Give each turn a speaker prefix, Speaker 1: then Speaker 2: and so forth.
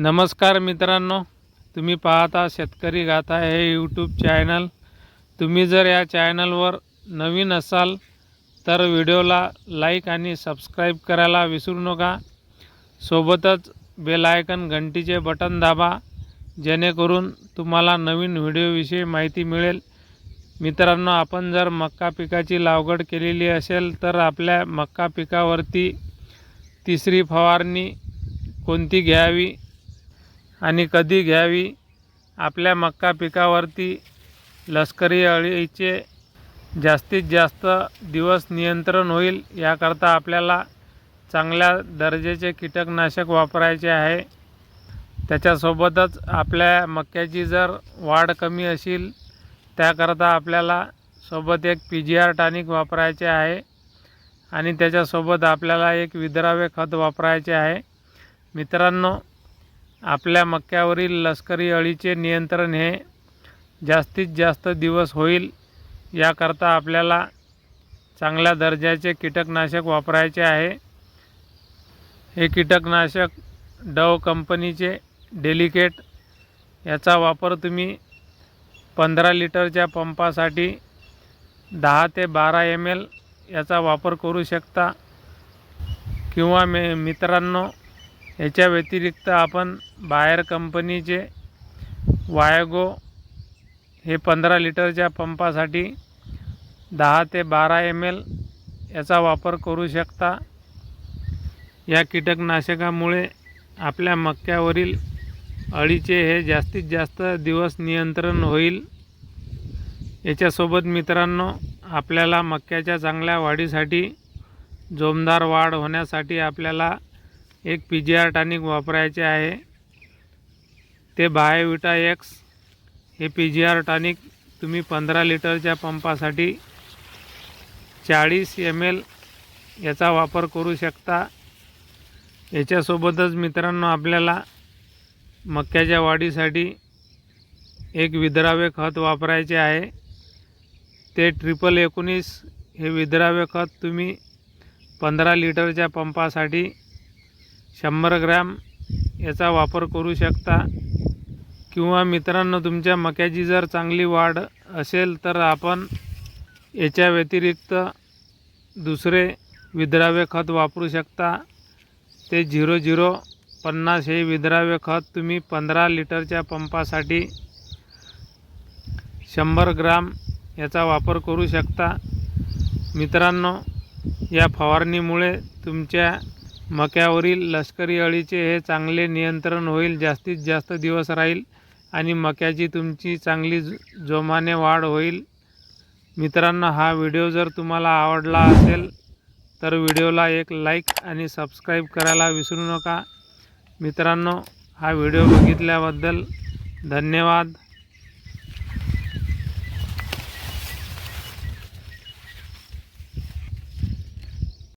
Speaker 1: नमस्कार मित्रांनो तुम्ही पाहता शेतकरी गाथा हे यूट्यूब चॅनल तुम्ही जर या चॅनलवर नवीन असाल तर व्हिडिओला लाईक आणि सबस्क्राईब करायला विसरू नका. सोबतच बेल आयकन घंटीचे बटन दाबा जेणेकरून तुम्हाला नवीन व्हिडिओविषयी माहिती मिळेल. मित्रांनो आपण जर मक्का पिकाची लागवड केलेली असेल तर आपल्या मक्का पिकावरती तिसरी फवारणी कोणती घ्यावी? आणि कधी घ्यावी? आपल्या मक्का पिकावरती लष्करी अळीचे जास्तीत जास्त दिवस नियंत्रण होईल याकरता आपल्याला चांगल्या दर्जाचे कीटकनाशक वापरायचे आहे. त्याच्यासोबतच आपल्या मक्याची जर वाढ कमी असेल त्याकरता आपल्याला सोबत एक पी जी आर टॉनिक वापरायचे आहे आणि त्याच्यासोबत आपल्याला एक विद्राव्य खत वापरायचे आहे. मित्रांनो आपल्या मक्यावरील लष्करी अळीचे नियंत्रण हे जास्तीत जास्त दिवस होईल याकरता आपल्याला चांगल्या दर्जाचे कीटकनाशक वापरायचे आहे. हे कीटकनाशक डव कंपनीचे डेलिकेट याचा वापर तुम्ही पंधरा लिटरच्या पंपासाठी दहा ते बारा एम एल याचा वापर करू शकता. किंवा मे मित्रांनो याच्या व्यतिरिक्त आपण बाहेर कंपनीचे वायगो हे पंधरा लिटरच्या पंपासाठी दहा ते बारा एम एल याचा वापर करू शकता. या कीटकनाशकामुळे आपल्या मक्यावरील अळीचे हे जास्तीत जास्त दिवस नियंत्रण होईल. याच्यासोबत मित्रांनो आपल्याला मक्याच्या चांगल्या वाढीसाठी जोमदार वाढ होण्यासाठी आपल्याला एक पी जी आर टॉनिक वापरायचे आहे. ते बायोविटा एक्स हे पी जी आर टॉनिक तुम्ही पंधरा लिटरच्या पंपासाठी चाळीस एम एल याचा वापर करू शकता. याच्यासोबतच मित्रांनो आपल्याला मक्याच्या वाढीसाठी एक विद्राव्य खत वापरायचे आहे. ते ट्रिपल एकोणीस हे विद्राव्य खत तुम्ही पंधरा लिटरच्या पंपासाठी शंभर ग्रॅम याचा वापर करू शकता. किंवा मित्रांनो तुमच्या मक्याची जर चांगली वाढ असेल तर आपण याच्या व्यतिरिक्त दुसरे विद्राव्य खत वापरू शकता. ते झिरो झिरो पन्नास हे विद्राव्य खत तुम्ही पंधरा लिटरच्या पंपासाठी शंभर ग्राम याचा वापर करू शकता. मित्रांनो या फवारणीमुळे तुमच्या मक्यावरील लष्करी अळीचे हे चांगले नियंत्रण होईल जास्तीत जास्त दिवस राहील आणि मक्याची तुमची चांगली जोमाने वाढ होईल. मित्रांनो हा व्हिडिओ जर तुम्हाला आवडला असेल तर व्हिडिओला एक लाईक आणि सबस्क्राईब करायला विसरू नका. मित्रांनो हा व्हिडिओ बघितल्याबद्दल धन्यवाद.